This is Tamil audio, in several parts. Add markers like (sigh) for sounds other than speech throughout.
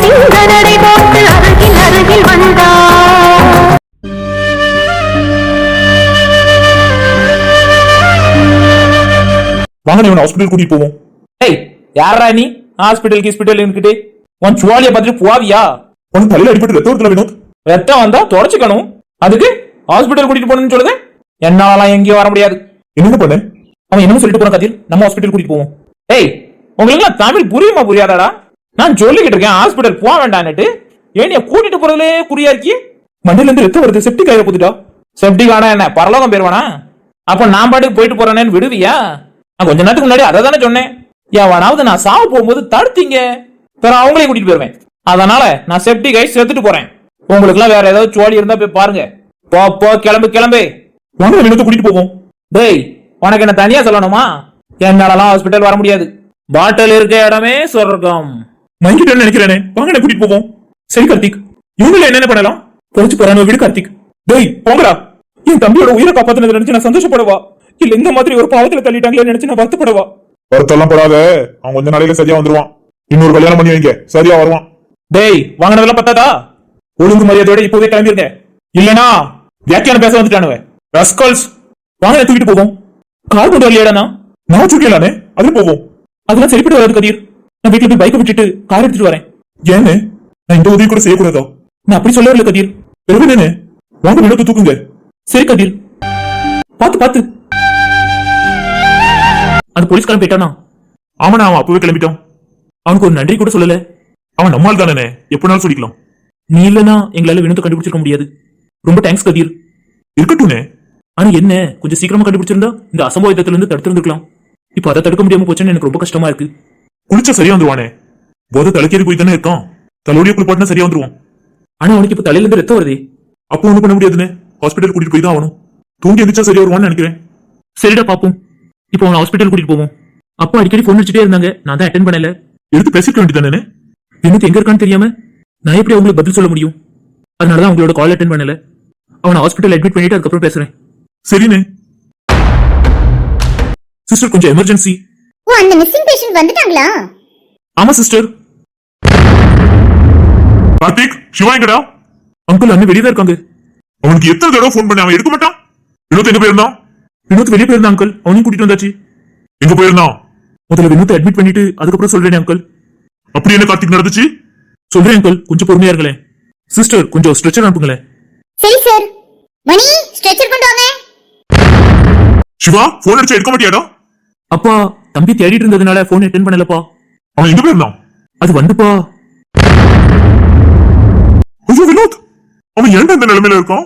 சிங்க நடை போட்டு அருகில் அருகில் வந்தார் வாங்க இவனை ஹாஸ்பிட்டல் கூட்டிட்டு போவோம். ஏய் யாரா நீ? ஹாஸ்பிட்டல் ஹாஸ்பிட்டல் இருக்கிட்டு உன் சுவாலிய பார்த்துட்டு போவியா உனக்கு தலையில அடிபட்டு ரத்தம் வருதுல வினோத். ரத்தம் வந்தா தொடச்சுக்கணும். அதுக்கு ஹாஸ்பிட்டல் கூட்டிட்டு போகணும்னு சொல்லுது? என்னாலலாம் எங்கேயும் வர முடியாது. என்னங்க பண்ண? அவன் என்னமோ சொல்லிட்டு போறான் கதிர். நம்ம ஹாஸ்பிட்டல் கூட்டிட்டு போவோம். ஏய் உங்களுக்கு தமிழ் புரியுமா புரியாதாடா? நான் சொல்லிக்கிட்டு இருக்கேன் ஹாஸ்பிட்டல் போக வேண்டான்னுட்டு ஏன் கூட்டிட்டு போறதுலே குறியா இருக்கி? மண்டியில இருந்து ரத்தம் வருது செப்டிக் ஆயிர போதுடா செப்டிக் ஆனா என்ன? பரலோகம் போயிருவானா? அப்ப நான் பாட்டுக்கு போயிட்டு போறேன்னு விடுவியா? நான் கொஞ்ச நேரத்துக்கு முன்னாடி அதை தானே சொன்னேன். எவனாவது நான் சாவு போகும்போது தடுத்தீங்க. பிற அவங்களையும் கூட்டிட்டு போயிருவேன். அதனால நான் செப்டிக் ஆகி செத்துட்டு போறேன். உங்களுக்குலாம் வேற ஏதாவது சோழி இருந்தா போய் பாருங்க. போ போ கிளம்பு கிளம்பு. உனக்கு வினோத்தை கூட்டிட்டு போவோம். டேய் உனக்கு என்ன தனியா சொல்லணுமா? என்னாலலாம் ஹாஸ்பிட்டல் வர முடியாது. பாட்டில் இருக்க இடமே சொர்க்கம். மயங்கிட்டேன்னு நினைக்கிறேனே. வாங்க கூட்டிட்டு போவோம். சரி கார்த்திக். இவங்கள என்னென்ன பண்ணலாம்? பொழைச்சு போறானு விடு கார்த்திக். டேய் போங்கடா. என் தம்பியோட உயிரை காப்பாத்தினதை நினைச்சு நான் சந்தோஷப்படவா? இல்ல இந்த மாதிரி ஒரு பாவத்துல தள்ளிட்டாங்களே நினைச்சு நான் வருத்தப்படவா? வருத்தம்லாம் படாத. அவன் கொஞ்ச நாளையில சரியா வந்துருவான். இன்னொரு கல்யாணம் பண்ணி வைங்க. சரியா வருவான். டேய் வாங்கினதெல்லாம் பத்தாதா? ஒழுங்கு மரியாதையோட இப்போவே கிளம்பிருங்க. இல்லனா வியாக்கியானம் பேச வந்துட்டானுவ. ரஸ்கல்ஸ். வாங்க தூக்கிட்டு போவோம். கார் கொண்டு வரலையாடா நான் தூக்கலானே அது போவோம். அதெல்லாம் சரிப்பட்டு வராது கதிர். நான் வீட்டுல போய் பைக்கை விட்டுட்டு கார் எடுத்துட்டு வரேன். ஏன்னு நான் இந்த உதவி கூட செய்யக்கூடாதோ? நான் அப்படி சொல்ல வரல கதிர். பெருமைதானே வாங்க வினோத்து தூக்குங்க. சரி கதிர். பாத்து பாத்து அந்த போலீஸ்காரன் போயிட்டானா? ஆமாண்ணா அவன் அப்பவே கிளம்பிட்டான். அவனுக்கு ஒரு நன்றி கூட சொல்லல. அவன் நம்மால் தானே எப்படினாலும் சொல்லிக்கலாம். நீ இல்லனா எங்களால வினோத்தை கண்டுபிடிச்சிருக்க முடியாது. ரொம்ப தேங்க்ஸ் கதீர். இருக்கட்டும்னே ஆனா என்ன? கொஞ்சம் சீக்கிரமா கண்டுபிடிச்சிருந்தா இந்த அசம்பாவிதத்துல இருந்து தடுத்திருந்துக்கலாம் இப்ப அதை தடுக்க முடியாம போச்சுன்னு எனக்கு ரொம்ப கஷ்டமா இருக்கு. குளிச்சா சரியா வந்துருவானே? போத தலைக்கேறி போய் தானே இருக்கான். தலையோடைய குளிப்பாட்டினா சரியா வந்துருவான். ஆனா அவனுக்கு இப்ப தலையில இருந்து ரத்தம் வருதே. அப்போ ஒண்ணும் பண்ண முடியாதுன்னு ஹாஸ்பிட்டல் கூட்டிட்டு போய் தான் ஆகணும். தூங்கி எந்திரிச்சா சரியா வருவான்னு நினைக்கிறேன். சரிடா பாப்போம். இப்போ அவனை ஹாஸ்பிட்டல் கூட்டிட்டு போவோம். அப்பா அடிக்கடி ஃபோன் அடிச்சுட்டே இருந்தாங்க. நான் தான் அட்டன் பண்ணல. எடுத்து பேசிக்க வேண்டியதானே எனக்கு எங்க இருக்கான்னு தெரியாம நான் எப்படி அவங்களுக்கு பதில் சொல்ல முடியும்? அதனாலதான் அவங்களோட கால் அட்டன் பண்ணல. அவனை ஹாஸ்பிட்டல் அட்மிட் பண்ணிட்டு அதுக்கப்புறம் பேசுறேன். சரிண்ணே சிஸ்டர் கொஞ்சம் எமர்ஜென்சி ஓ அந்த மிஸ்ஸிங் பேஷண்ட் வந்துட்டாங்களா? ஆமா சிஸ்டர் கார்த்திக் சிவா எங்கடா? அங்கிள் அண்ணன் வெளியே தான் இருக்காங்க. அவனுக்கு எத்தனை தடவை ஃபோன் பண்ணி அவன் எடுக்க மாட்டான்? வினோத் எங்க போயிருந்தான்? வினோத் வெளியே போயிருந்தான் அங்கிள் அவனையும் கூட்டிட்டு வந்தாச்சு. எங்க போயிருந்தான்? முதல்ல வினோத்தை அட்மிட் பண்ணிட்டு அதுக்கப்புறம் சொல்றேன் அங்கிள் அப்படி என்ன கார்த்திக் நடந்துச்சு? சொல்றேன் அங்கிள் கொஞ்சம் பொறுமையா இருங்களேன். சிஸ்டர் கொஞ்சம் ஸ்ட்ரெச்சர் அனுப்புங்களேன். சரி சார் மணி ஸ்ட்ரெச்சர் கொண்டு வாங்க. சிவா போன் அடிச்சு எடுக்க மாட்டியாடா? அப்பா தம்பி தேடிட்டு இருந்ததுனால போன் அட்டென்ட் பண்ணலப்பா. அவன் எங்க போயிருந்தான்? அது வந்துப்பா. ஐயோ வினோத்! அவன் ஏன்டா இந்த நிலைமையில இருக்கான்?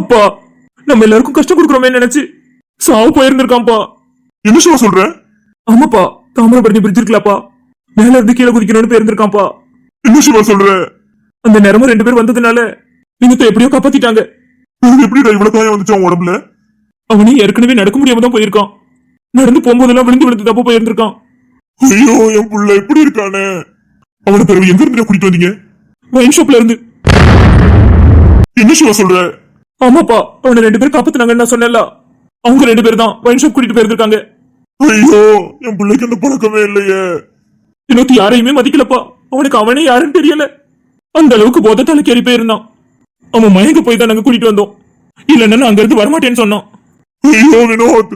அப்பா நம்ம எல்லாருக்கும் கஷ்டம் கொடுக்குறோமே நினைச்சு சாவு போயிருந்திருக்கான்ப்பா. என்ன சிவா சொல்ற? ஆமாப்பா தாமிரபரணி பிரிட்ஜ் இருக்கலாப்பா மேல இருந்து கீழே குதிக்கணும்னு போயிருந்திருக்கான்ப்பா. என்ன சிவா சொல்ற? அந்த நேரமும் ரெண்டு பேர் வந்ததுனால வினத்தை எப்படியோ காப்பாத்திட்டாங்க. எப்படிடா இவ்வளவு காயம் வந்துச்சு அவன் உடம்புல? அவனே ஏற்கனவே நடக்க முடியாம தான் போயிருக்கான். நடந்து போகும்போதெல்லாம் விழுந்து விழுந்து தப்ப போயிருந்திருக்கான். ஐயோ என் புள்ள எப்படி இருக்கானே? அவன பிறகு எங்க இருந்து கூட்டிட்டு வந்தீங்க? வைன் ஷாப்ல இருந்து. என்ன சிவா சொல்ற? ஆமாப்பா அவனை ரெண்டு பேரும் காப்பாத்துனாங்கன்னு நான் சொன்னேன்ல. அவங்க ரெண்டு பேர் தான் வைன் ஷாப் கூட்டிட்டு போயிருந்திருக்காங்க. ஐயோ என் பிள்ளைக்கு அந்த பழக்கமே இல்லையே. இன்னொத்து யாரையுமே மதிக்கலப்பா. அவனுக்கு அவனே யாருன்னு தெரியல. அந்த அளவுக்கு போத தலைக்கேறி போயிருந்தான். அவன் மயங்க போய் தான் நாங்க கூட்டிட்டு வந்தோம். இல்லன்னா அங்க இருந்து வரமாட்டேன்னு சொன்னான். ஐயோ வினோத்.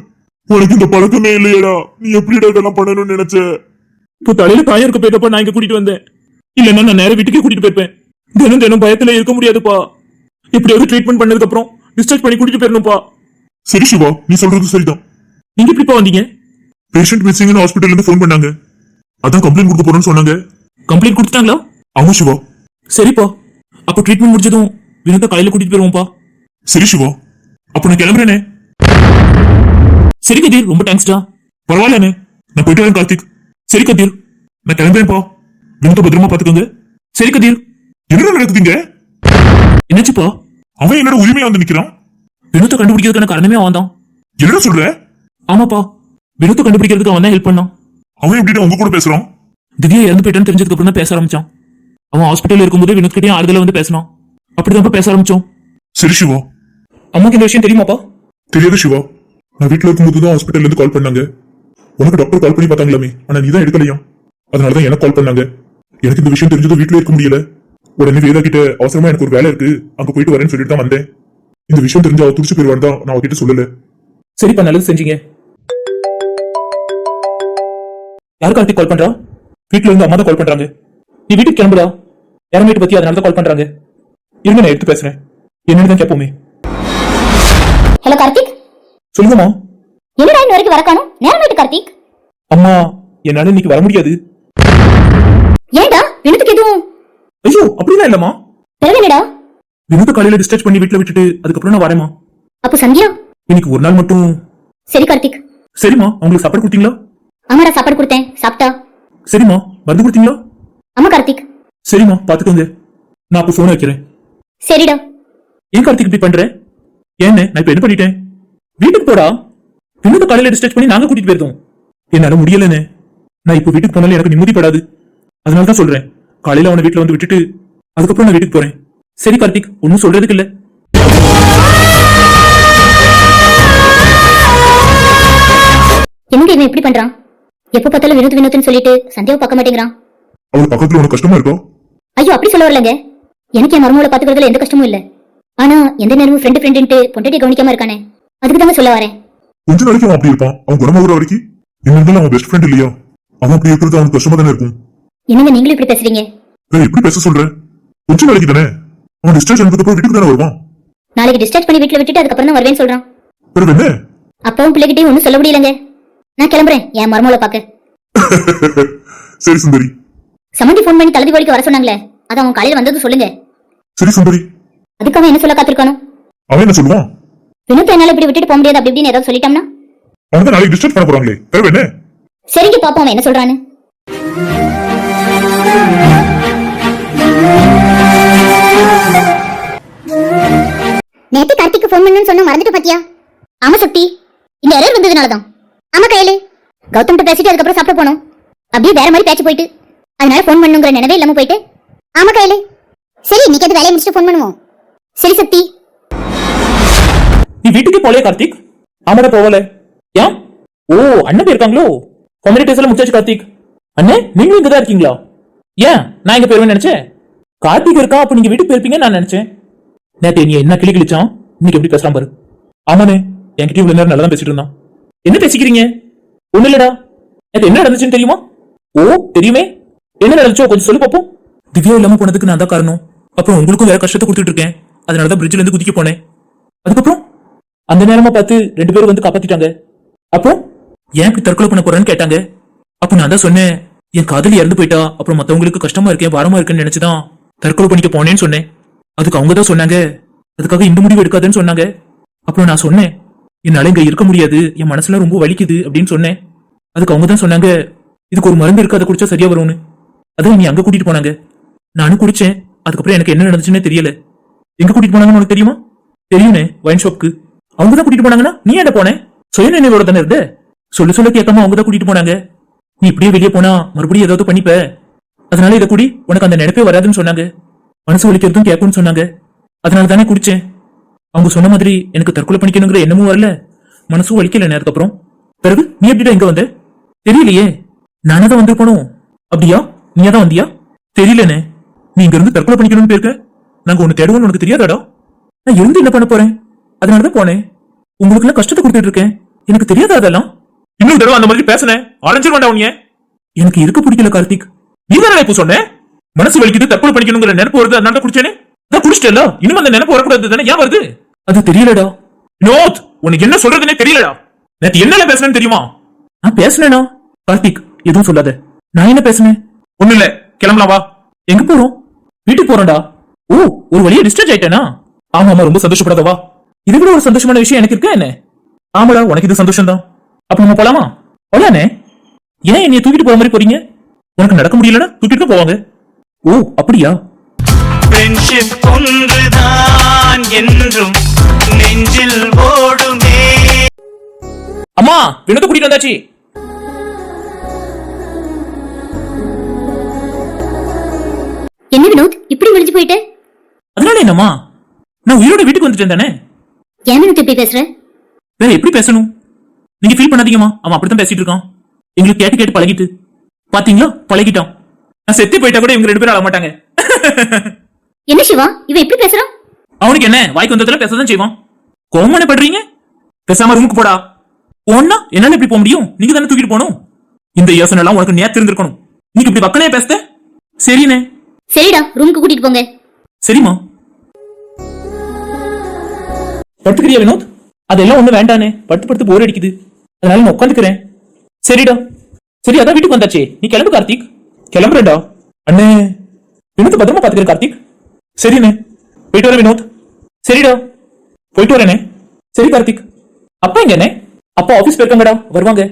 உனக்கு இந்த பழக்கமே இல்லையடா. நீ எப்படிடா இதெல்லாம் பண்ணணும்னு நினைச்ச? இப்போ தலையில காயம் இருக்க போயிட்டப்ப நான் இங்க கூட்டிட்டு வந்தேன். இல்லன்னா நான் நேர வீட்டுக்கே கூட்டிட்டு போயிருப்பேன். தினம் தினம் பயத்துல இருக்க முடியாதுப்பா. எப்படியாவது ட்ரீட்மெண்ட் பண்ணதுக்கு அப்புறம் டிஸ்சார்ஜ் பண்ணி கூட்டிட்டு போயிடணும்ப்பா. சரி சிவா நீ சொல்றது சரிதான். நீங்க எப்படிப்பா வந்தீங்க? பேஷண்ட் மிஸ்ஸிங்னு ஹாஸ்பிட்டல்ல இருந்து ஃபோன் பண்ணாங்க. அதான் கம்ப்ளைண்ட் கொடுக்க போறேன்னு சொன்னாங்க. கம்ப்ளைண்ட் கொடுத்துட்டாங்களா? ஆமா சிவா. சரிப்பா. அப்போ ட்ரீட்மெண்ட் முடிஞ்சதும் வினோத காலையில கூட்டிட்டு போயிருவோம்ப்பா. சரி சிவா. அப்போ நான் கிளம்புறேனே. சரி கதீர் ரொம்ப தேங்க்ஸ்டா பரவாயில்லண்ணே. நான் போயிட்டு வரேன் கார்த்திக். சரி கதீர். நான் கிளம்புறேன்ப்பா வினோத பத்திரமா பாத்துக்கோங்க சரி கதீர். என்ன நடக்குதுங்க? என்னாச்சுப்பா அவன் என்னோட உரிமையா வந்து நிக்கிறான்? வினோத்தை கண்டுபிடிக்கிறதுக்கான காரணமே அவன் தான். என்ன சொல்ற? ஆமாப்பா. வினோத்தை கண்டுபிடிக்கிறதுக்கு அவன் தான் ஹெல்ப் பண்ணான். அவன் எப்படி உங்க கூட பேசுறான்? திடீர்னு இறந்து போயிட்டான்னு தெரிஞ்சதுக்கு அப்புறம் தான் பேச ஆரம்பிச்சான். அவன் ஹாஸ்பிட்டல்ல இருக்கும்போது வினோத் கிட்டயும் ஆறுதல வந்து பேசினான். அப்படிதான் பேச ஆரம்பிச்சோம். சரி சிவா. அம்மாக்கு இந்த விஷயம் தெரியுமாப்பா? தெரியாது சிவா. நான் வீட்ல இருக்கும்போது தான் ஹாஸ்பிட்டல்ல இருந்து கால் பண்ணாங்க. உனக்கு டாக்டர் கால் பண்ணி பார்த்தாங்களாமே? ஆனா நீ தான் எடுக்கலையா அதனால தான் எனக்கு கால் பண்ணாங்க. எனக்கு இந்த விஷயம் தெரிஞ்சதும் வீட்லயே இருக்க முடியல. உடனே வேதா கிட்ட அவசரமா எனக்கு ஒரு வேலை இருக்கு. அங்க போயிட்டு வரேன்னு சொல்லிட்டு தான் வந்தேன். இந்த விஷயம் தெரிஞ்சு அவ துடிச்சு போயிருவான்னு தான் நான் அவகிட்ட சொல்லல. சரிப்பா நல்லது செஞ்சீங்க. யார் கார்த்திக் கால் பண்றா? வீட்ல இருந்து அம்மா தான் கால் பண்றாங்க. நீ வீட்டுக்கு கிளம்புடா. யாரும் வீட்டு பத்தி அதனால தான் கால் பண்றாங்க. இருங்க நான் எடுத்து பேசுறேன். என்னன்னு தான் கேட்போமே ஹலோ கார்த்திக். சொல்லுங்கம்மா. என்னடா இன்ன வரைக்கும் வர காணும் நேரம் ஆயிட்டு கார்த்திக். அம்மா என்னால இன்னைக்கு வர முடியாது. ஏன்டா வினத்துக்கு எதுவும்? ஐயோ அப்படிலாம் இல்லம்மா. பிறகு என்னடா காலையில டிஸ்சார்ஜ் பண்ணி வீட்ல விட்டுட்டு அதுக்கப்புறம் நான் வரேம்மா. அப்போ சந்தியா? இன்னைக்கு ஒரு நாள் மட்டும். சரி கார்த்திக். சரிம்மா அவங்களுக்கு சாப்பாடு கொடுத்தீங்களா? ஆமாடா சாப்பாடு கொடுத்தேன். சாப்பிட்டா? சரிம்மா மருந்து கொடுத்தீங்களா? ஆமா கார்த்திக். சரிம்மா பாத்துக்கோங்க. நான் அப்போ போன் வைக்கிறேன். சரிடா. ஏன் கார்த்திக் இப்படி பண்ற? ஏன்னு நான் இப்ப என்ன பண்ணிட்டேன்? வீட்டுக்கு போடா. வினோத காலையில டிஸ்சார்ஜ் பண்ணி நாங்க கூட்டிட்டு போயிருந்தோம். என்னால முடியலன்னு நான் இப்போ வீட்டுக்கு போனாலும் எனக்கு நிம்மதிப்படாது அதனால தான் சொல்றேன். காலையில அவனை வீட்டுல வந்து விட்டுட்டு அதுக்கப்புறம் நான் வீட்டுக்கு போறேன். சரி கார்த்திக் ஒன்னும் சொல்றதுக்கு இல்ல. என்னங்க இவன் இப்படி பண்றான்? எப்ப பார்த்தாலும் வினோத் வினோத்னு சொல்லிட்டு சந்தியாவை பார்க்க மாட்டேங்கிறான். அவள் பக்கத்துல உனக்கு கஷ்டமா இருக்கா? ஐயோ அப்படி சொல்ல வரலங்க. எனக்கு என் மருமகளை பாத்துக்கிறதுல எந்த கஷ்டமும் இல்ல. ஆனா எந்த நேரமும் ஃப்ரெண்டு ஃப்ரெண்டுன்ட்டு பொண்டாட்டி கவனிக்காம இருக்கானே. அதுக்கு தாங்க சொல்ல வரேன். கொஞ்ச நாளைக்கு அவன் அப்படி இருப்பான். அவன் குணமாகுற வரைக்கும். என்ன இருந்தாலும் அவன் பெஸ்ட் ஃப்ரெண்ட் இல்லையா? அவன் அப்படி இருக்கிறது அவனுக்கு கஷ்டமா தானே இருக்கும். என்னங்க நீங்களும் இப்படி பேசுறீங்க? நான் எப்படி பேச சொல்றேன் கொஞ்ச நாளைக்கு தானே. அவன் டிஸ்சார்ஜ் ஆனதுக்கு வீட்டுக்கு தானே வருவான். நாளைக்கு டிஸ்சார்ஜ் பண்ணி வீட்டுல விட்டுட்டு அதுக்கப்புறம் தான் வருவேன்னு சொல்றான். பிறகு என்ன? அப்பாவும் பிள்ளைகிட்டயும் ஒன்னும் சொல்ல முடியலங்க. நான் கிளம்புறேன். என் மருமகளை பார்க்க. (laughs) சரி சுந்தரி. சமந்தி ஃபோன் பண்ணி வரைக்கும் வர சொன்னாங்களே. அது அவன் காலையில வந்தது சொல்லுங்க. சரி சுந்தரி. அதுக்கு அவன் என்ன சொல்ல காத்திருக்கானோ? அவன் என்ன சொல்லுவான்? வினோத் என்னால இப்படி விட்டுட்டு போக முடியாது அப்படி இப்படின்னு ஏதாவது சொல்லிட்டோம்னா? தான் நாளைக்கு பண்ண போறாங்களே. என்ன சரிங்க பாப்போம் என்ன சொல்றான்னு. நேத்து கார்த்திக்கு ஃபோன் பண்ணணும்னு சொன்ன மறந்துட்டு பாத்தியா? ஆமா சக்தி. இந்த எரர் வந்ததுனாலதான். ஆமா கையில கௌதம்கிட்ட பேசிட்டு அதுக்கப்புறம் சாப்பிட போனோம். அப்படியே வேற மாதிரி பேச்சு போயிட்டு. அதனால ஃபோன் பண்ணுங்கிற நினைவே இல்லாம போயிட்டு. ஆமா கையில சரி இன்னைக்கு அது வேலையை முடிச்சுட்டு ஃபோன் பண்ணுவோம். சரி சக்தி. வீட்டுக்கு போலே கார்த்திக்? ஆமாடா போகல. ஏன்? ஓ அண்ணன் போயிருக்காங்களோ? கம்யூனிட்டிஸ்ல முடிச்சாச்சு கார்த்திக். அண்ணே நீங்களும் இங்கதான் இருக்கீங்களா? ஏன்? நான் இங்க போயிருவேன் நினைச்சேன்? கார்த்திக் இருக்கா? அப்ப நீங்க வீட்டுக்கு போயிருப்பீங்கன்னு நான் நினைச்சேன். நேற்று நீ என்ன கிளி கிழிச்சான்? இன்னைக்கு எப்படி பேசலாம் பாரு. ஆமாண்ணே என்கிட்ட இவ்வளவு நேரம் நல்லா தான் பேசிட்டு இருந்தான். என்ன பேசிக்கிறீங்க? ஒண்ணு இல்லடா. நேத்து என்ன நடந்துச்சுன்னு தெரியுமா? ஓ தெரியுமே. என்ன நடந்துச்சோ கொஞ்சம் சொல்லு பாப்போம். திவ்யா இல்லாம போனதுக்கு நான் தான் காரணம். அப்புறம் உங்களுக்கும் வேற கஷ்டத்தை கொடுத்துட்டு இருக்கேன். அதனாலதான் பிரிட்ஜ்ல இருந்து குதிக்க போனேன். அதுக்கப்புறம்? அந்த நேரமா பார்த்து ரெண்டு பேரும் வந்து காப்பாத்திட்டாங்க. அப்போ ஏன் இப்படி தற்கொலை பண்ண போறேன்னு கேட்டாங்க? அப்போ நான் தான் சொன்னேன் என் காதலி இறந்து போயிட்டா அப்புறம் மத்தவங்களுக்கு கஷ்டமா இருக்கேன் பாரமா இருக்கேன்னு நினைச்சுதான் தற்கொலை பண்ணிக்க போனேன்னு சொன்னேன். அதுக்கு அவங்க தான் சொன்னாங்க அதுக்காக இந்த முடிவு எடுக்காதுன்னு சொன்னாங்க. அப்புறம் நான் சொன்னேன் என்னால இங்க இருக்க முடியாது என் மனசுல ரொம்ப வலிக்குது அப்படின்னு சொன்னேன். அதுக்கு அவங்க தான் சொன்னாங்க இதுக்கு ஒரு மருந்து இருக்கு அதை குடிச்சா சரியா வரும்னு. அதான் நீ அங்க கூட்டிட்டு போனாங்க. நானும் குடிச்சேன் அதுக்கப்புறம் எனக்கு என்ன நடந்துச்சுன்னே தெரியல. எங்க கூட்டிட்டு போனாங்கன்னு உனக்கு தெரியுமா? தெரியுமே ஒயின் ஷாப்க்கு அவங்க தான் கூட்டிட்டு போனாங்கன்னா நீ என்ன போனேன் சுய நினைவோட தானே இருந்த? சொல்ல சொல்ல கேட்காம அவங்க தான் கூட்டிட்டு போனாங்க. நீ இப்படியே வெளியே போனா மறுபடியும் ஏதாவது பண்ணிப்ப. அதனால இதை கூடி உனக்கு அந்த நினைப்பே வராதுன்னு சொன்னாங்க. மனசு வலிக்கிறதும் கேட்கும்னு சொன்னாங்க. அதனால தானே குடிச்சேன். அவங்க சொன்ன மாதிரி எனக்கு தற்கொலை பண்ணிக்கணுங்கிற எண்ணமும் வரல. மனசும் வலிக்கல நேரத்துக்கு அப்புறம் பிறகு நீ எப்படிடா இங்க வந்த? தெரியலையே. நானே தான் வந்திருப்பனோ அப்படியா? நீயா தான் வந்தியா? தெரியலனே. நீ இங்க இருந்து தற்கொலை பண்ணிக்கணும்னு போயிருக்க. நாங்க உன்னை தேடுவோம்னு உனக்கு தெரியாதாடா? நான் இருந்து என்ன பண்ண போறேன்? அதனாலதான் போனேன். உங்களுக்கு கஷ்டத்தை கொடுத்துட்டு இருக்கேன். எனக்கு தெரியாதா அதெல்லாம்? இன்னொரு தடவை அந்த மாதிரி பேசுனேன் அரைஞ்சிட வேண்டாம் உனிய எனக்கு இருக்க பிடிக்கல கார்த்திக்? நீ தானே இப்போ சொன்னேன் மனசு வலிக்குது தற்கொலை பண்ணிக்கணுங்கிற நினைப்பு வருது அதனால குடிச்சேனே. நான் குடிச்சிட்டேல இன்னும் அந்த நினைப்பு வரக்கூடாது தானே? ஏன் வருது? அது தெரியலடா. வினோத் உனக்கு என்ன சொல்றதுனே தெரியலடா. நேற்று என்னல பேசுனேன்னு தெரியுமா? நான் பேசுனேனா? கார்த்திக் எதுவும் சொல்லாத. நான் என்ன பேசுனேன்? ஒண்ணு இல்ல கிளம்பலாம் வா. எங்க போறோம்? வீட்டுக்கு போறோம்டா. ஓ ஒரு வழியா டிஸ்டர்ஜ் ஆயிட்டேனா? ஆமா ஆமா ரொம்ப சந்தோஷப்படாதவா இது கூட ஒரு சந்தோஷமான விஷயம் எனக்கு இருக்கா என்ன? ஆமாடா உனக்கு இது சந்தோஷம் தான் அப்ப நம்ம போலாமா? போலானே ஏன் என்னைய தூக்கிட்டு போற மாதிரி போறீங்க? உனக்கு நடக்க முடியலன்னா தூக்கிட்டு போவாங்க. ஓ அப்படியா? ஃப்ரெண்ட்ஷிப் ஒன்றுதான் என்றும் நெஞ்சில் ஓடுமே. அம்மா வினோத கூட்டிட்டு வந்தாச்சு. என்ன வினோத் இப்படி முடிஞ்சு போயிட்டு? அதனால என்னம்மா? நான் உயிரோட வீட்டுக்கு வந்துட்டேன் தானே? வினோத் இப்படி பேசுற? வேற எப்படி பேசணும்? நீங்க ஃபீல் பண்ணாதீங்கம்மா. அவன் அப்படித்தான் பேசிட்டு இருக்கான். எங்களுக்கு கேட்டு கேட்டு பழகிட்டு. பாத்தீங்களா? பழகிட்டான். நான் செத்து போயிட்டா கூட இவங்க ரெண்டு பேரும் மாட்டாங்க. என்ன சிவா? இவன் எப்படி பேசுறான் அவனுக்கு என்ன? வாய்க்கு வந்ததுல பேசதான் செய்வான். கோமனை படுறீங்க? பேசாம ரூமுக்கு போடா. ஒன்னா என்னால எப்படி போக முடியும்? நீங்க தானே தூக்கிட்டு போகணும்? இந்த யோசனை எல்லாம் உனக்கு நேத்து இருந்திருக்கணும். நீங்க இப்படி பக்கனே பேசுத? சரிண்ணே சரிடா ரூமுக்கு கூட்டிட்டு போங்க. சரிம்மா. படுத்துக்கிறியா வினோத்? அதெல்லாம் ஒண்ணு வேண்டானே. படுத்து படுத்து போர் அடிக்குது. அதனால நான் உட்காந்துக்கிறேன். சரிடா. சரி அதான் வீட்டுக்கு வந்தாச்சே. நீ கிளம்பு கார்த்திக். கிளம்புறேன்டா. அண்ணே. வினோத் பத்திரமா பாத்துக்கிறேன் கார்த்திக். சரிண்ணே போயிட்டு வரேன் வினோத். சரிடா. போயிட்டு வரேனே சரி கார்த்திக். அப்பா எங்கண்ணே அப்பா ஆபீஸ் போயிருக்காங்கடா. வருவாங்க.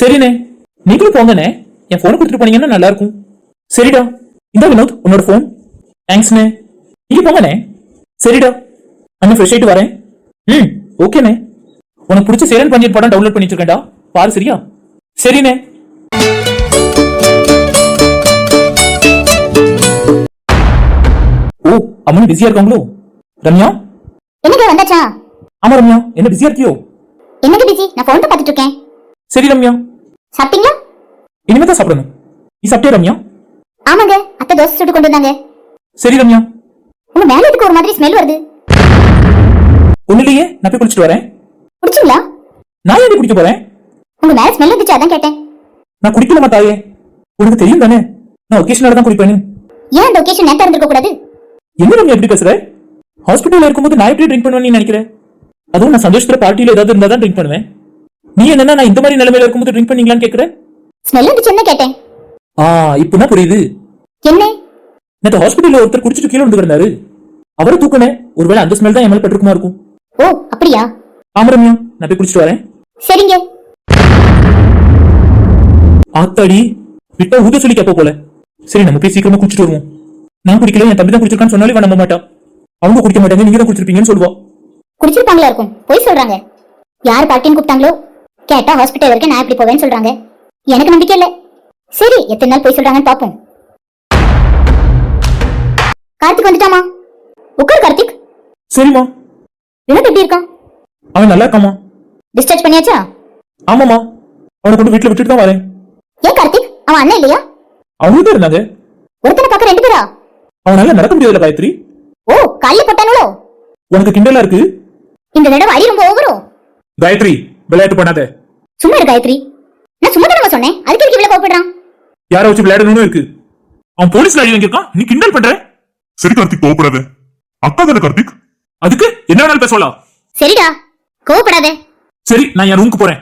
சரிண்ணே நீங்களும் போங்கண்ணே என் போனை கொடுத்துட்டு போனீங்கன்னா நல்லா இருக்கும் சரிடா. இந்த வினோத் உன்னோட போன் தேங்க்ஸ்ண்ணே நீங்க போங்கண்ணே சரிடா. அண்ணன் ஃப்ரெஷ் ஆயிட்டு வரேன். ம் ஓகேண்ணே. உனக்கு பிடிச்ச சேரன் பஞ்சன் படம் டவுன்லோட் பண்ணி வச்சிருக்கேன்டா பாரு சரியா? சரிண்ணே. ஓ அம்மன் பிஸியா இருக்காங்களோ? ரம்யா? என்னங்க வந்தாச்சா? ஆமா ரம்யா. என்ன பிஸியா இருக்கியோ? என்னங்க பிஸி நான் போன் பார்த்துட்டு இருக்கேன் சரி ரம்யா. சாப்பிட்டீங்களா? இனிமே தான் சாப்பிடணும். நீ சாப்பிட்டியா ரம்யா? ஆமாங்க அத்தை தோசை சுட்டு கொண்டு வந்தாங்க. சரி ரம்யா. உங்க மேல எதுக்கு ஒரு மாதிரி ஸ்மெல் வருது? ஒண்ணு இல்லையே நான் போய் குளிச்சுட்டு வரேன். குடிச்சிங்களா நான் எப்படி குடிக்க போறேன்? உங்க மேல ஸ்மெல் வந்துச்சு அதான் கேட்டேன். நான் குடிக்கல மாட்டாயே உனக்கு தெரியும் தானே? நான் ஒகேஷனோட தான் குடிப்பேன்னு ஏன் அந்த ஒகேஷன் நேரத்தை இருந்திருக்க கூடாது? என்ன ரம்யா எப்படி பேசுற? ஹாஸ்பிட்டல்ல இருக்கும்போது நான் எப்படி ட்ரிங்க் பண்ணுவேன்னு நினைக்கிறேன் அதுவும் நான் சந்தோஷத்துல பார்ட்டியில ஏதாவது இருந்தா தான் ட்ரிங்க் பண்ணுவேன். நீ என்னன்னா நான் இந்த மாதிரி நிலைமையில இருக்கும்போது ட்ரிங்க் பண்ணீங்களான்னு கேக்குற? ஸ்மெல் வந்துச்சுன்னு கேட்டேன்? ஆ இப்பதான் புரியுது? என்ன? நேற்று ஹாஸ்பிட்டல்ல ஒருத்தர் குடிச்சிட்டு கீழே வந்து கிடந்தாரு அவரை தூக்குனேன். ஒருவேளை அந்த ஸ்மெல் தான் என் மேல பட்டிருக்குமா இருக்கும். ஓ அப்படியா? ஆமா ரம்யா நான் போய் குடிச்சிட்டு வரேன். சரிங்க. ஆத்தாடி விட்டா ஊத சொல்லி கேப்ப போல. சரி நம்ம போய் சீக்கிரமா குடிச்சிட்டு வருவோம். நான் குடிக்கல என் தம்பி தான் குடிச்சிருக்கான்னு சொன்னாலே இவன் நம்ப மாட்டா அவங்க குடிக்க மாட்டாங்க நீங்க தான் குடிச்சிருப்பீங்கன்னு சொல்லுவா. குடிச்சிருப்பாங்களா இருக்கும். போய் சொல்றாங்க. யார் பார்ட்டின்னு கூப்பிட்டாங்களோ? கேட்டா ஹாஸ்பிட்டல் வரைக்கும் நான் எப்படி போவேன்னு சொல்றாங்க. எனக்கு நம்பிக்கை இல்ல. சரி எத்தனை நாள் போய் சொல்றாங்கன்னு பாப்போம். கார்த்திக் வந்துட்டாமா? உட்கார் கார்த்திக். சரிம்மா. வினோத் எப்படி இருக்கான்? அவன் நல்லா இருக்காமா டிஸ்சார்ஜ் பண்ணியாச்சா? ஆமாமா அவனை கொண்டு வீட்டுல விட்டுட்டு தான் வரேன். ஏன் கார்த்திக்? அவன் அண்ணன் இல்லையா? அவங்க தான் இருந்தாங்க. ஒருத்தனை பார்க்க ரெண்டு பேரா? அவனால நடக்க முடியாதுல காயத்ரி. ஓ காலையில போட்டானுங்களோ? உனக்கு கிண்டலா இருக்கு? இந்த தடவை அடி ரொம்ப ஓவரோ காயத்ரி விளையாட்டு பண்ணாத. சும்மா இரு காயத்ரி. நான் சும்மா தானே சொன்னேன். அதுக்கு எதுக்கு இவ்வளவு கோவப்படுறான்? யாரை வச்சு விளையாடணும்னு இருக்கு. அவன் போலீஸ்ல அடி வாங்கியிருக்கான். நீ கிண்டல் பண்ற? சரி கார்த்திக் கோவப்படாத. அக்கா தானே கார்த்திக்? அதுக்கு என்ன வேணாலும் பேசலாம். சரிடா கோவப்படாத. சரி நான் என் ரூமுக்கு போறேன்.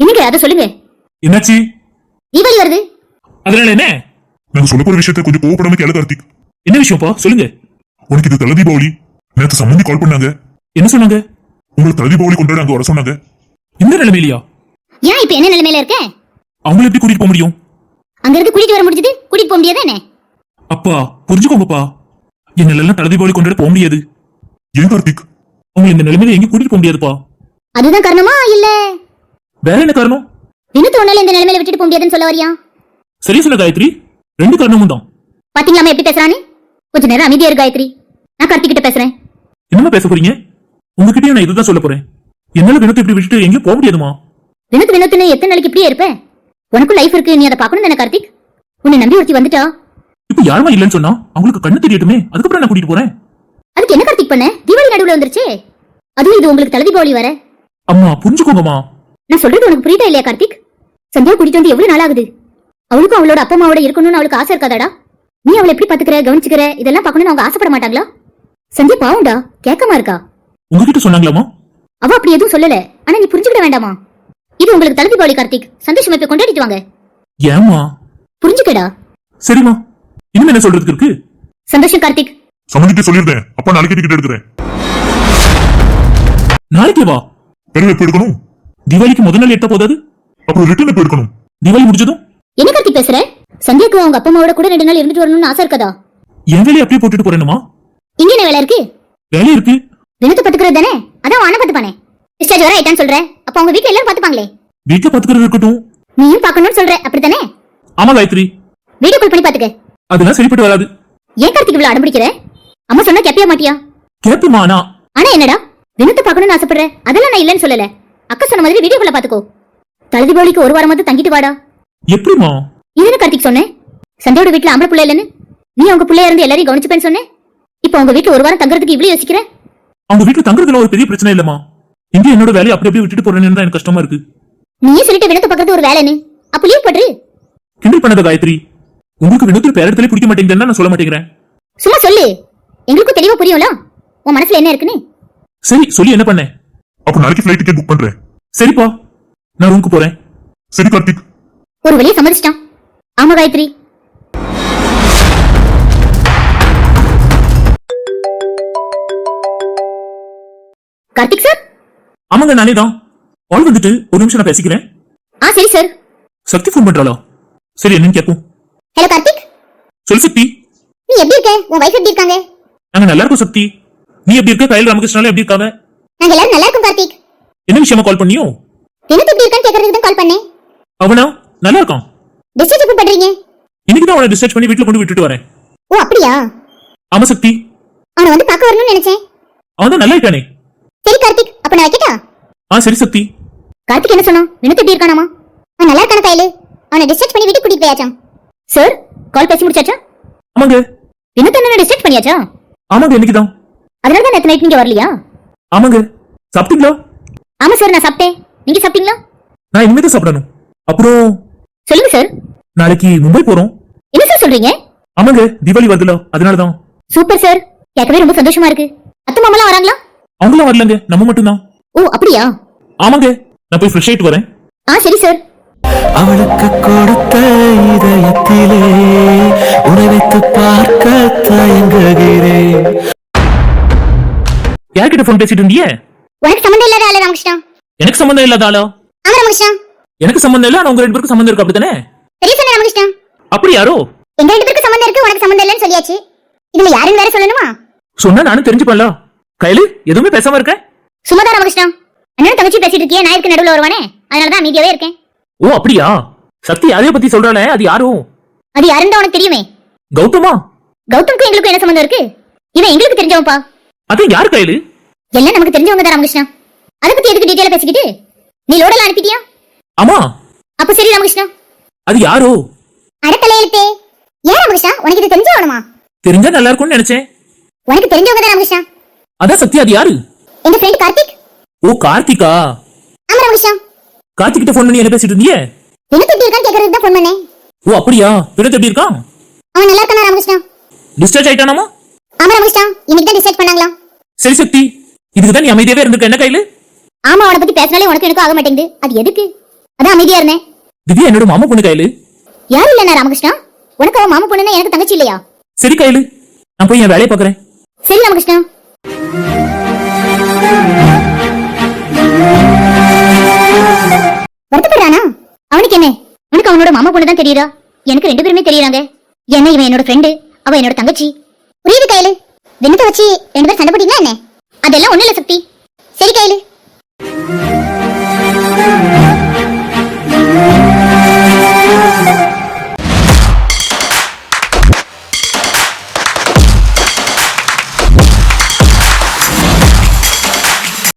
என்னங்க அதை சொல்லுங்க. என்னாச்சு? தீபாவளி வருது. அதனால என்ன? நாங்க சொல்ல போற விஷயத்த கொஞ்சம் கோவப்படாம கேளு கார்த்திக். என்ன விஷயம்ப்பா? சொல்லுங்க. உனக்கு இது தலை தீபாவளி நேத்து சம்மந்தி கால் பண்ணாங்க. என்ன சொன்னாங்க? உங்களை தலை தீபாவளி கொண்டாட அங்க வர சொன்னாங்க. இந்த நிலைமையிலயா? ஏன் இப்ப என்ன நிலைமையில இருக்க? அவங்கள எப்படி கூட்டிட்டு போக முடியும்? அங்க இருந்து கூட்டிட்டு வர முடிஞ்சது? கூட்டிட்டு போக முடியாதா என்ன? அப்பா புரிஞ்சுக்கோங்கப்பா. என்னால எல்லாம் தலை தீபாவளி கொண்டாட போக முடியாது. ஏன் கார்த்திக் உங்களை இந்த நிலைமையில எங்கேயும் கூட்டிட்டு போக முடியாதுப்பா. அதுதான் காரணமா இல்ல? வேற என்ன காரணம்? வினோத் உன்னால இந்த நிலைமையில விட்டுட்டு போக முடியாதுன்னு சொல்ல வரியா? சரியா சொன்ன காயத்ரி ரெண்டு காரணமும் தான். பாத்தீங்களாமா எப்படி பேசுறான்னு? கொஞ்ச நேரம் அமைதியா இரு காயத்ரி. நான் கார்த்திக் கிட்ட பேசுறேன். என்னமா பேச போறீங்க? உங்ககிட்டயும் நான் இதுதான் சொல்ல போறேன். என்னால வினத்தை இப்படி விட்டுட்டு எங்கேயும் போக முடியாதுமா? வினோத் வினோத்னு எத்தனை நாளைக்கு இப்படியே இருப்ப? உனக்கும் லைஃப் இருக்கு நீ அதை பார்க்கணும் தானே கார்த்திக்? உன்னை நம்பி ஒருத்தி வந்துட்டா? இப்ப யாருமா இல்லைன்னு சொன்னா? அவங்களுக்கு கண்ணு தெரியட்டுமே. அதுக்கப்புறம் நான் கூட்டிட்டு போறேன். அதுக்கு என்ன கார்த்திக் பண்ண? தீபாவளி நடுவுல வந்துருச்சே. அதுவும் இது உங்களுக்கு தலை தீபாவளி வர. அம்மா புரிஞ்சுக்கோங்கம்மா. நான் சொல்றது உனக்கு புரியுதா இல்லையா கார்த்திக்? சந்தியா கூட்டிட்டு வந்து எவ்வளவு நாள் ஆகுது அவளுக்கும் அவளோட அப்பா அம்மாவோட இருக்கணும்னு அவளுக்கு ஆசை இருக்காதாடா? நீ அவளை எப்படி பாத்துக்கிற கவனிச்சுக்கிற? இதெல்லாம் பார்க்கணும்னு அவங்க ஆசைப்பட மாட்டாங்களா? சந்தியா பாவம்டா கேட்கமா இருக்கா? உங்ககிட்ட சொன்னாங்களாமா அவ அப்படி எதுவும் சொல்லல. ஆனா நீ புரிஞ்சுக்கிட வேண்டாமா? இது உங்களுக்கு தலை தீபாவளி கார்த்திக். சந்தோஷமா இப்ப கொண்டாடிட்டு வாங்க. ஏம்மா? புரிஞ்சுக்கடா. சரிம்மா. இனிமே என்ன சொல்றதுக்கு இருக்கு? சந்தோஷம் கார்த்திக். சம்மந்திட்டு சொல்லியிருந்தேன். அப்பா நாளைக்கு டிக்கெட் எடுக்கிறேன். நாளைக்கு வா. பிறகு எப்போ எடுக்கணும்? தீபாவளிக்கு முதல் நாள் எட்ட போதாது? அப்புறம் ரிட்டர்ன் எப்போ எடுக்கணும். தீபாவளி முடிஞ்சதும்? என்ன கார்த்திக் பேசுற? சந்தியாக்கு அவங்க அப்பா அம்மாவோட கூட ரெண்டு நாள் இருந்துட்டு வரணும்னு ஆசை இருக்கதா? என் வேலையை அப்படியே போட்டுட்டு போறேனுமா இங்க என்ன வேலை இருக்கு? வேலை இருக்கு. வினத்தை பாத்துக்கிறது தானே? அதான் வான பாத்துப்பானே டிஸ்சார்ஜ் வர ஆயிட்டான்னு சொல்ற. அப்ப அவங்க வீட்டுல எல்லாரும் பாத்துப்பாங்களே வீட்டுல பாத்துக்கிறது இருக்கட்டும். நீயும் பார்க்கணும்னு சொல்ற. அப்படித்தானே? ஆமா காயத்ரி. வீடியோ கால் பண்ணி பாத்துக்க அதெல்லாம் சரிப்பட்டு வராது. ஏன் கார்த்திக் இவ்வளவு அடம்பிடிக்கிற அம்மா சொன்னா கேப்பியா மாட்டியா? கேப்பமா நான் ஆனா என்னடா? வினத்தை பார்க்கணும்னு ஆசைப்படுற. அதெல்லாம் நான் இல்லைன்னு சொல்லல. அக்கா சொன்ன மாதிரி வீடியோ கால பாத்துக்கோ. தலை தீபாவளிக்கு ஒரு வாரமாவது தங்கிட்டு வாடா. எப்படிமா இது என்ன கார்த்திக் சொன்னேன் சந்தையோட வீட்டுல ஆம்பளை பிள்ளை இல்லைன்னு? நீ அவங்க பிள்ளையா இருந்து எல்லாரையும் கவனிச்சுப்பேன்னு சொன்னேன் இப்போ உங்க வீட்டுல ஒரு வாரம் தங்குறதுக்கு இவ்வளவு யோசிக்கிற? அவங்க வீட்டுல தங்குறதுல ஒரு பெரிய பிரச்சனை இல்லம்மா. இங்க என்னோட வேலையை அப்படி அப்படியே விட்டுட்டு போறேன்னு தான் எனக்கு கஷ்டமா இருக்கு. நீயே சொல்லிட்டு வினத்தை பக்கத்து ஒரு வேலைன்னு. அப்ப லீவ் போட்டுரு கிண்டல் பண்ணத காயத்ரி. உங்களுக்கு வினோத்து பேர் இடத்துல பிடிக்க மாட்டேங்குதுன்னு நான் சொல்ல மாட்டேங்கிறேன். சும்மா சொல்லு. எங்களுக்கும் தெளிவா புரியும்ல? உன் மனசுல என்ன இருக்குன்னு? சரி சொல்லி என்ன பண்ணேன்? அப்ப நாளைக்கு ஃபிளைட் டிக்கெட் புக் பண்றேன். சரிப்பா நான் ரூமுக்கு போறேன். சரி கார்த்திக். ஒரு வழியை சம்மதிச்சிட்டான். ஆமா காயத்ரி. கார்த்திக் சார் ஆமாங்க நானே தான். ஆள் வந்துட்டு ஒரு நிமிஷம் நான் பேசிக்கிறேன். ஆ சரி சார் சக்தி ஃபோன் பண்றாளா? சரி என்னன்னு கேட்போம். ஹலோ கார்த்திக். சொல்லு சக்தி. நீ எப்படி இருக்க? உன் வைஃப் எப்படி இருக்காங்க? நாங்க நல்லா இருக்கோம் சக்தி. நீ எப்படி இருக்க? கையில் ராமகிருஷ்ணால எப்படி இருக்காங்க நாங்க எல்லாரும் நல்லா இருக்கோம் கார்த்திக். என்ன விஷயமா கால் பண்ணியோ? வினோத் எப்படி இருக்கான்னு கேட்கறதுக்கு தான் கால் பண்ணேன். அவனா? நல்லா இருக்கான் டிஸ்சார்ஜ் எப்போ பண்றீங்க? இன்னைக்கு தான் அவனை டிஸ்சார்ஜ் பண்ணி வீட்டுல கொண்டு விட்டுட்டு வரேன். ஓ அப்படியா? ஆமா சக்தி. அவனை வந்து பார்க்க வரணும்னு நினைச்சேன். அவன் தான் நல்லா இருக்கானே. சரி கார்த்திக் அப்ப நான் வைக்கட்டா? ஆ சரி சக்தி. கார்த்திக் என்ன சொன்னான்? வினோத் எப்படி இருக்கானாமா? அவன் நல்லா இருக்கான கையில? அவனை டிஸ்சார்ஜ் பண்ணி வீட்டுக்கு கூட்டிட்டு போயாச்சாம். சார் கால் பேசி முடிச்சாச்சா? ஆமாங்க. என்ன டிஸ்சார்ஜ் பண்ணியாச்சா? ஆமாங்க இன்னைக்கு தான் அதனால தான் நேற்று நைட் நீங்க வரலையா? ஆமாங்க. சாப்பிட்டீங்களா? ஆமா சார் நான் சாப்பிட்டேன். நீங்க சாப்பிட்டீங்களா? நான் இனிமே தான் சாப்பிடணும். அப்புறம் சொல்லுங்க சார் நாளைக்கு மும்பை போறோம். என்ன சார் சொல்றீங்க? ஆமாங்க தீபாவளி வருதுல அதனால தான் சூப்பர் சார் கேட்கவே ரொம்ப சந்தோஷமா இருக்கு. அத்தை மாமாலாம் வராங்களா? அவங்களாம் வரலங்க நம்ம மட்டும்தான். ஓ அப்படியா? ஆமாங்க நான் போய் ஃப்ரெஷ் ஆயிட்டு வரேன். ஆ சரி சார் அவளுக்கு கொடுத்த இதயத்திலே உன்னை வைத்து பார்க்க தயங்குகிறேன். யார்கிட்ட ஃபோன் பேசிட்டு இருந்தியே? உனக்கு சம்மந்தம் இல்லாத ஆளு ராமகிருஷ்ணா. எனக்கு சம்மந்தம் இல்லாத ஆளா? ஆமா ராமகிருஷ்ணா. எனக்கு சம்மந்தம் இல்ல உங்க ரெண்டு பேருக்கு சம்மந்தம் இருக்கு அப்படித்தானே? சரி சொன்ன ராமகிருஷ்ணா. அப்படி யாரோ? எங்க ரெண்டு பேருக்கு சம்மந்தம் இருக்கு உனக்கு சம்மந்தம் இல்லைன்னு சொல்லியாச்சு. இதுல யாருன்னு வேற சொல்லணுமா? சொன்னா நானும் தெரிஞ்சுப்பேன்ல. கையில எதுவுமே பேசாம இருக்கேன் சுமதா ராமகிருஷ்ணா. அண்ணன் தங்கச்சி பேசிட்டு இருக்கியே நான் இருக்க நடுவுல வருவானே? அதனாலதான் அமைதியாவே இருக்கேன். ஓ அப்படியா? சக்தி யாரைய பத்தி சொல்றாளே அது யாரோ? அது யாருன்னு தான் உனக்கு தெரியுமே. கௌதமா? கௌதம்க்கும் எங்களுக்கும் என்ன சம்மந்தம் இருக்கு? இவன் எங்களுக்கு தெரிஞ்சவன்ப்பா. அது யார் கையில? எல்லாம் நமக்கு தெரிஞ்சவங்க தான் ராமகிருஷ்ணா. அதை பத்தி எதுக்கு டீட்டெயிலா பேசிக்கிட்டு? நீ லோடெல்லாம் அனுப்பிட்டியா? ஆமா. அப்ப சரி ராமகிருஷ்ணா. அது யாரோ? அடத்தலையெழுத்தே ஏன் ராமகிருஷ்ணா? உனக்கு இது தெரிஞ்சவனுமா? தெரிஞ்சா நல்லா இருக்கும்னு நினைச்சேன். உனக்கு தெரிஞ்சவங்க தான் ராமகிருஷ்ணா. அதான் சக்தி அது யாரு? எங்க ஃப்ரெண்ட் கார்த்திக்? ஓ கார்த்திகா. ஆமா ராமகிருஷ்ணா. கார்த்திக் கிட்ட ஃபோன் பண்ணி என்ன பேசிட்டு இருந்தியே? வினோத் எப்படி இருக்கான்னு கேட்கறதுக்கு தான் ஃபோன் பண்ணேன். ஓ அப்படியா? வினோத் எப்படி இருக்கான் அவன் நல்லா இருக்கானா ராமகிருஷ்ணா? டிஸ்சார்ஜ் ஆயிட்டானாமா? ஆமா ராமகிருஷ்ணா. இன்னைக்கு தான் டிசைட் பண்ணாங்களாம் சரி சக்தி. இதுக்கு தான் நீ அமைதியாவே இருந்திருக்க. என்ன கையில? ஆமா அவனை பத்தி பேசினாலே உனக்கு எனக்கு ஆக மாட்டேங்குது. அது எதுக்கு? அதான் அமைதியா இருந்தேன். திவ்யா என்னோட மாமா பொண்ணு கையில? யாரு இல்லைண்ணா ராமகிருஷ்ணா? உனக்கு அவன் மாமா பொண்ணுன்னா எனக்கு தங்கச்சி இல்லையா? சரி கையில. நான் போய் என் வேலையை பாக்குறேன் சரி ராமகிருஷ்ணா. வருத்தப்படுறானா? அவனுக்கு என்ன? உனக்கு அவனோட மாமா பொண்ணு தான் தெரியுதா? எனக்கு ரெண்டு பேருமே தெரியறாங்க. என்ன இவன் என்னோட ஃப்ரெண்டு அவ என்னோட தங்கச்சி. புரியுது கையில? வினத்தை வச்சு ரெண்டு பேரும் சண்டை போட்டீங்களா என்ன? அதெல்லாம் ஒண்ணு இல்ல சக்தி. சரி கையில.